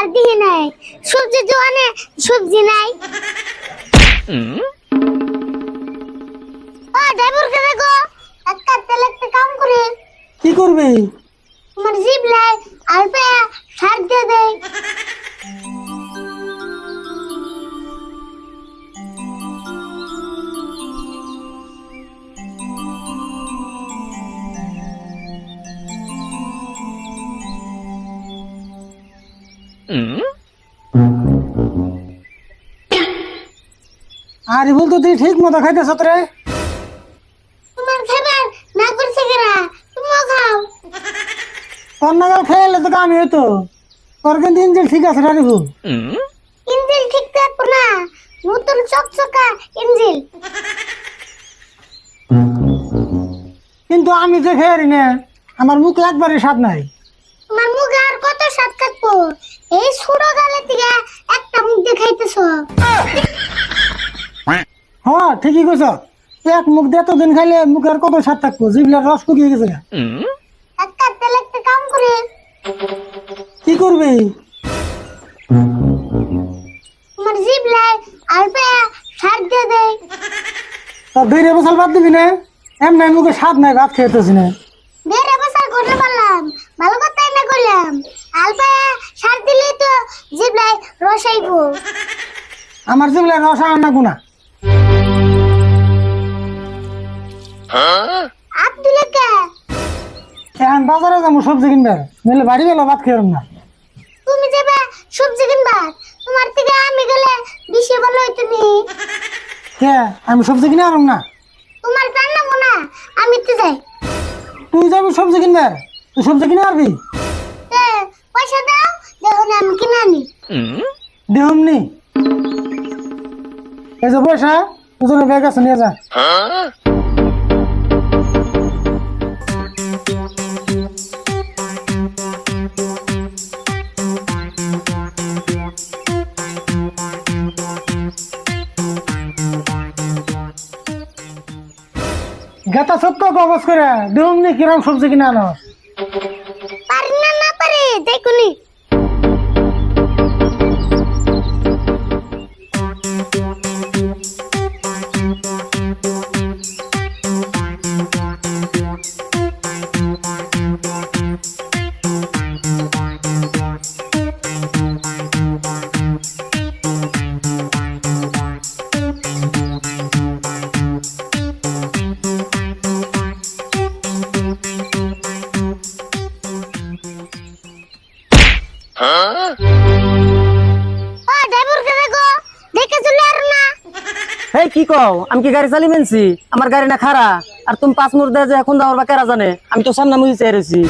আর দিহি নাই। সবজি জোয়ানে সবজি নাই। ও ড্রাইভার কে দেখো একটা তেল একটা কাম করে। কি করবে? তোমার জিপ লাই আর পে সার দিয়ে দেয়। আরে বলতো তুই ঠিক মতো খাইতেছ রে। তোমার খাবার না করছে কেরা তুমিও খাও। তোর নাগাল খেয়ে তো কামি হইতো। তোর কিন্তু ইঞ্জিন ঠিক আছে রে রিভু ইঞ্জিল ঠিক থাকব না নতুন চকচকা ইঞ্জিল। কিন্তু আমি যে খেয়ে রি না আমার মুখ একবারে স্বাদ নাই। তোমার মুখে আর কত স্বাদ কাটবো? এই ছোট গালে থেকে একটা মুখ দেখাইতেছ? হ্যাঁ ঠিকই কইছ। এক মুখ দিয়ে তো দিন খাইলে মুখের কত স্বাদ থাকব? জিবলার রস শুকিয়ে গেছে। একটা তেল একটা কাম করে। কি করবি? তোমার জিভ লাই আর পে সার দিয়ে দেয়। দুই রে বসাল বাদ দিবি না? এমনি মুখে স্বাদ নাই ভাত খেতেছি না। বেড়ে বসার করতে পারলাম ভালো কথা না করলাম আলপা লাই রসাইবো। আমার জিবলার রস আর না গুনা আপ দিলে কে এখন বাজারে যাব সবজি কিনবে নইলে বাড়ি গেলে ভাত খেয়ে না। তুমি যাবে সবজি কিনবা তোমার থেকে আমি গেলে বেশি ভালো হইতো নি। কে? আমি সবজি কিনে আনম না। তোমার জানাব না আমি তো যাই। তুই যাবি সবজি কিনবে তুই সবজি কিনে আনবি? তে, পয়সা দাও দেখো না আমি কিনে আনি। দেহমনি এই যে পয়সা দুজনে ব্যাগ আছে, নিয়ে যা। গাতা সত্য কবস করে দেহমনি কিরম সবজি কিনে আনো ও ড্রাইভার কে দেখো? দেখে চলে আর না? হেই কি কও? আমি কি গাড়ি চালি মেনছি আমার গাড়ি না খারা আর তুমি পাঁচ মুর দে যে এখন দাও বা কেরা জানে? আমি তো সামনে মুই চেয়ে রয়েছি।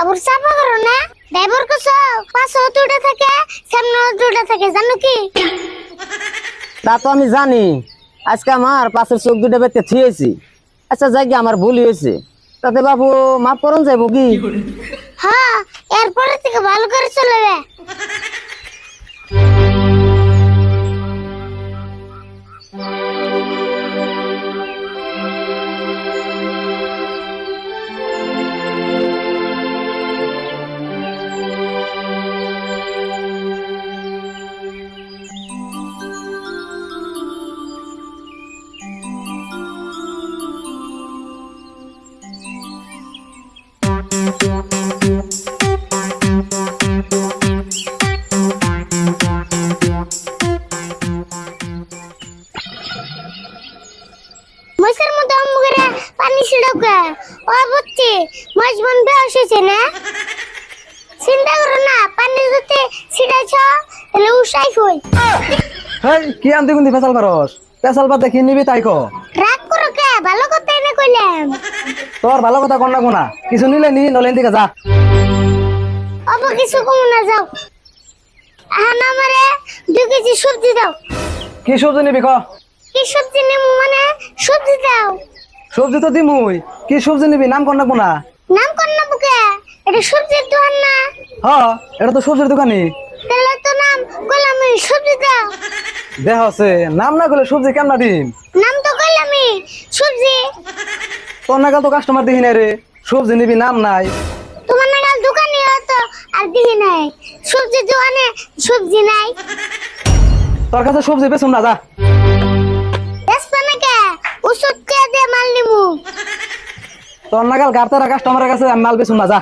আবার চাপা করো না। ড্রাইভার কো পাঁচশো দুটা থাকে সামনে দুটা থাকে জানো কি? তা তো আমি জানি। আজকে আমার পাশের চোখ দুটো বেতে থিয়েছি আচ্ছা যাই গিয়ে আমার ভুল হয়েছে। তাতে বাবু মাফ করন যাইব কি? হ্যাঁ এরপরে থেকে ভালো করে চলবে। মশার মধ্যে অম্বুকেরা পানি ছিড়কে। ও বুঝছি মাছ মন বেহস হয়েছে না? চিন্তা করো না পানি যদি ছিড়াইছ তাহলে উসাই হই। হেই কি আনতে কুন্দি ফেসাল পারস ফেসাল পাতে কি নিবি তাই কে ভালো কথা এনে কইলাম তোর ভালো কথা কন না? কোনা কিছু নিলে নি নলেন দিকে যা। অব কিছু কম না যাও। আহান আমারে দুই কেজি সবজি দাও। কি সবজি নিবি ক? কি সবজি নেব মানে সবজি দাও। সবজি তো দিমুই। কি সবজি নিবি নাম কন না? কোনা নাম না বুকে এটা সবজির দোকান না? হ এটা তো সবজির দোকানি তাহলে তো নাম কইলাম সবজি দাও। দেহ আছে নাম না করলে সবজি কেমন দিন নাম তো কইলামই সবজি। তোর নাগাল তো কাস্টমার দেখি নাই রে। সবজি নিবি নাম নাই। তোমার নাগাল দোকানে তো আর দেখি নাই। সবজি দোকানে সবজি নাই। তোর কাছে সবজি বেচুম না যা। বেসপা কে ওষুধ কে দে মাল নিমু? তোর নাগাল গাড়তারা কাস্টমারের কাছে মাল বেচুম না যা।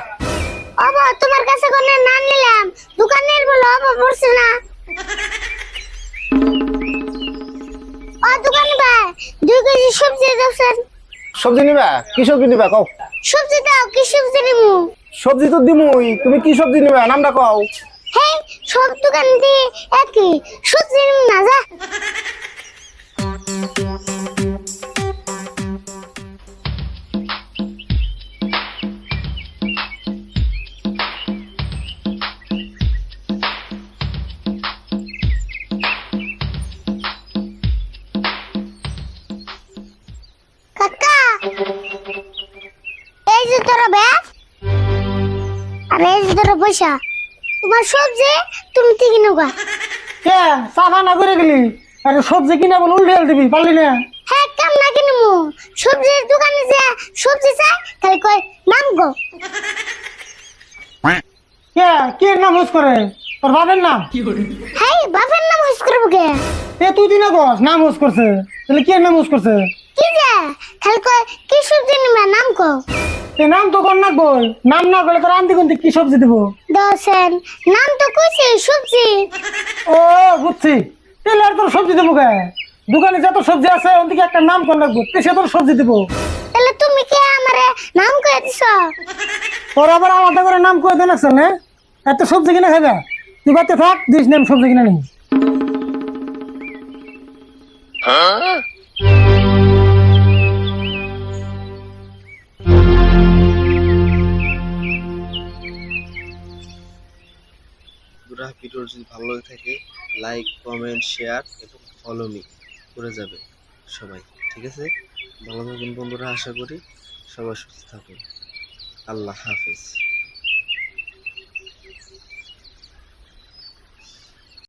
সবজি নিবা? কি সবজি নিবা কও? সবজি দাও কি সবজি নিমু? সবজি তো দিমুই তুমি কি সবজি নিবা? নামটা কও। হে সব দোকান দিয়ে একই। সবজি নিমু না যা। এই যে তোর ব্যাগ আর এই যে তোর পয়সা তোমার সবজি তুমি থেকে নেবা কে সাফা না করে গেলি? আরে সবজি কিনে বলে উল্টে দিবি পারলি না? হ্যাঁ কাম না কিনবো? সবজির দোকানে যে সবজি চাই তাহলে কই নাম গো। কে কে নাম হুস করে? তোর বাবার নাম? হ্যাঁ বাপের নাম হুস করব কে? এ তুই দিনা কস নাম হুস করছে। তাহলে কে নাম হুস করছে? কি যে? খালি কই কি সবজি নিবা নাম কো নাম তো কর না কই নাম না করলে তোর আনতে কোনতে কি সবজি দিব? দশেন নাম তো কইছে সবজি। ও বুঝছি। তাহলে আর তোর সবজি দেবো কে? দোকানে যত সবজি আছে ওন থেকে একটা নাম কর লাগবো। সে তোর সবজি দিব। তাহলে তুমি কে আমারে নাম কই দিছ? তোর আবার আলাদা করে নাম করে দেন আছে না। এত সবজি কিনে খাবে তুই বাড়িতে থাক দিস নাম সবজি কিনে নিই। বন্ধুরা যদি ভালো লাগে থাকে লাইক কমেন্ট শেয়ার এবং ফলো মি করে যাবে সবাই, ঠিক আছে? ভালো থাকুন বন্ধুরা, আশা করি সবাই সুস্থ থাকুন। আল্লাহ হাফেজ।